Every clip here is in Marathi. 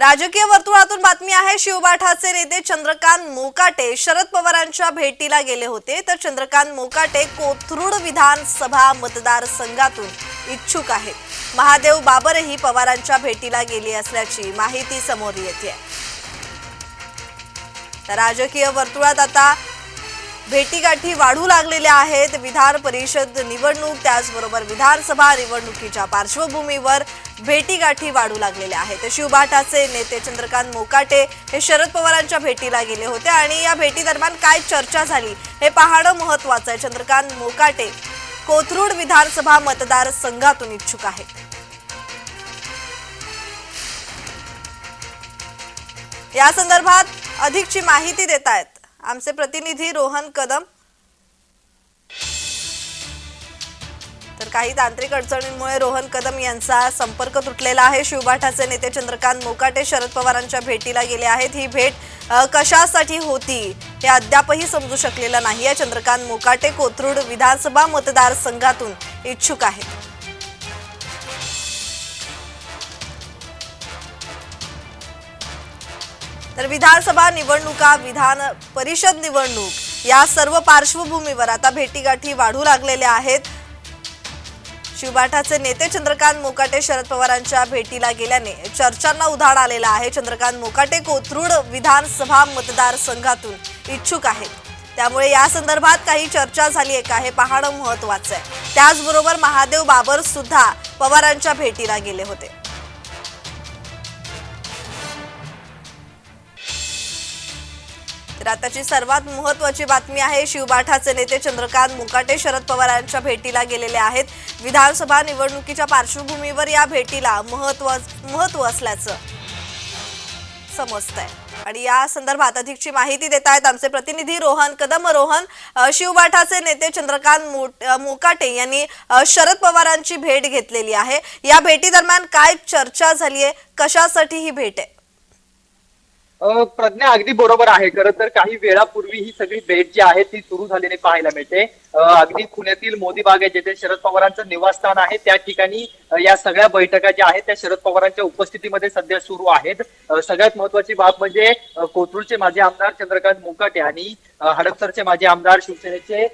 राजकीय वर्तुळातून बातमी आहे शिवबाठाचे नेते चंद्रकांत मोकाटे शरद पवारांच्या भेटीला गेले होते. तर चंद्रकांत मोकाटे कोथरूड विधानसभा मतदारसंघातून इच्छुक आहेत. महादेव बाबरही पवारांच्या भेटीला गेली असल्याची माहिती समोर येते. राजकीय वर्तुळात आता भेटीगाठी वाढू लागलेल्या आहेत. विधान परिषद निवडणूक त्याचबरोबर विधानसभा निवडणुकीच्या पार्श्वभूमीवर भेटीगाठी वाढू लागलेल्या आहेत. शिवबाटाचे नेते चंद्रकांत मोकाटे हे शरद पवारांच्या भेटीला गेले होते आणि या भेटी दरम्यान काय चर्चा झाली हे पाहणं महत्वाचं आहे. चंद्रकांत मोकाटे कोथरूड विधानसभा मतदारसंघातून इच्छुक आहेत. या संदर्भात अधिकची माहिती देत आहेत आमचे प्रतिनिधी रोहन कदम. तर काही तांत्रिक अडचणींमुळे रोहन कदम यांचा संपर्क तुटलेला आहे. शिवबाठाचे नेते चंद्रकांत मोकाटे शरद पवारांच्या भेटीला गेले आहेत. ही भेट कशासाठी होती हे अद्यापही समजू शकलेलं नाही. आहे चंद्रकांत मोकाटे कोथरूड विधानसभा मतदारसंघातून इच्छुक आहेत. तर विधानसभा निवडणुका विधान परिषद निवडणूक या सर्व पार्श्वभूमीवर आता भेटीगाठी वाढू लागलेल्या आहेत. शिवबाठाचे नेते चंद्रकांत मोकाटे शरद पवारांच्या भेटीला गेल्याने चर्चांना उधाण आलेलं आहे. चंद्रकांत मोकाटे कोथरूड विधानसभा मतदारसंघातून इच्छुक आहेत. त्यामुळे या संदर्भात काही चर्चा झाली. आहे का हे पाहणं महत्वाचं आहे. त्याचबरोबर महादेव बाबर सुद्धा पवारांच्या भेटीला गेले होते. तर आताची सर्वात महत्वाची बातमी आहे शिवबाठाचे नेते चंद्रकांत मुकाटे शरद पवारांच्या भेटीला गेलेले आहेत. विधानसभा निवडणुकीच्या पार्श्वभूमीवर या भेटीला महत्त्व महत्त्व असल्याचं समजतंय. आणि या संदर्भात अधिकची माहिती देत आहेत आमचे प्रतिनिधी रोहन कदम. रोहन शिवबाठाचे नेते चंद्रकांत मुकाटे मोकाटे यांनी शरद पवारांची भेट घेतलेली आहे. या भेटी दरम्यान काय चर्चा झाली आहे कशासाठी ही भेट आहे? प्रज्ञा अगदी बरोबर आहे. खरं तर काही वेळापूर्वी ही सगळी भेट जी आहे ती सुरू झालेली पाहायला मिळते. अगदी पुण्यातील मोदी बाग आहे जिथे शरद पवारांचं निवासस्थान आहे. त्या ठिकाणी या सगळ्या बैठका ज्या आहेत त्या शरद पवारांच्या उपस्थितीमध्ये सध्या सुरू आहेत. सगळ्यात महत्वाची बाब म्हणजे कोथरूडचे माजी आमदार चंद्रकांत मुकाटे आणि हडपसरचे माजी आमदार शिवसेनेचे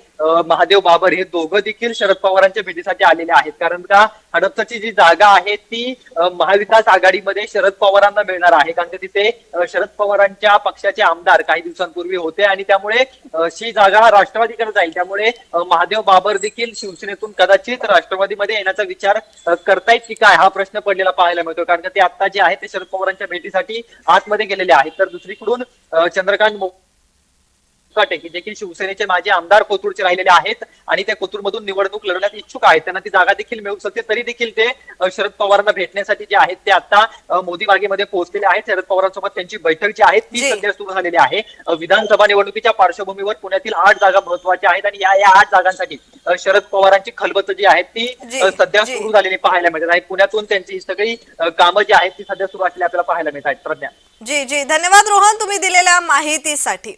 महादेव बाबर हे दोघं देखील शरद पवारांच्या भेटीसाठी आलेले आहेत. कारण का हडपसरची जी जागा आहे ती महाविकास आघाडीमध्ये शरद पवारांना मिळणार आहे. कारण का तिथे शरद पवारांच्या पक्षाचे आमदार काही दिवसांपूर्वी होते आणि त्यामुळे ही जागा राष्ट्रवादीकडे जाईल. त्यामुळे महादेव बाबर देखील शिवसेनेतून कदाचित राष्ट्रवादीमध्ये येण्याचा विचार करतायत की काय हा प्रश्न पडलेला पाहायला मिळतो. कारण का ते आता जे आहे ते शरद पवारांच्या भेटीसाठी आतमध्ये गेलेले आहेत. तर दुसरीकडून चंद्रकांत मो- मुकाटे की देखील शिवसेनेचे माजी आमदार कोथरूडचे राहिलेले आहेत आणि ते कोथरूडमधून निवडणूक लढवण्यात इच्छुक आहेत. त्यांना ती जागा देखील मिळू शकते. तरी देखील ते शरद पवारांना भेटण्यासाठी जे आहेत ते आता अ, मोदी बागेमध्ये पोहोचलेले आहेत. शरद पवारांसोबत त्यांची बैठक जी आहे ती. सध्या सुरू झालेली आहे. विधानसभा निवडणुकीच्या पार्श्वभूमीवर पुण्यातील आठ जागा महत्त्वाच्या आहेत आणि या या आठ जागांसाठी शरद पवारांची खलबत जी आहेत ती सध्या. सुरू झालेली पाहायला मिळतात आणि पुण्यातून त्यांची सगळी कामं जी आहेत ती सध्या सुरू असलेली आपल्याला पाहायला मिळत आहेत. प्रज्ञा. जी जी. धन्यवाद रोहन तुम्ही दिलेल्या माहितीसाठी.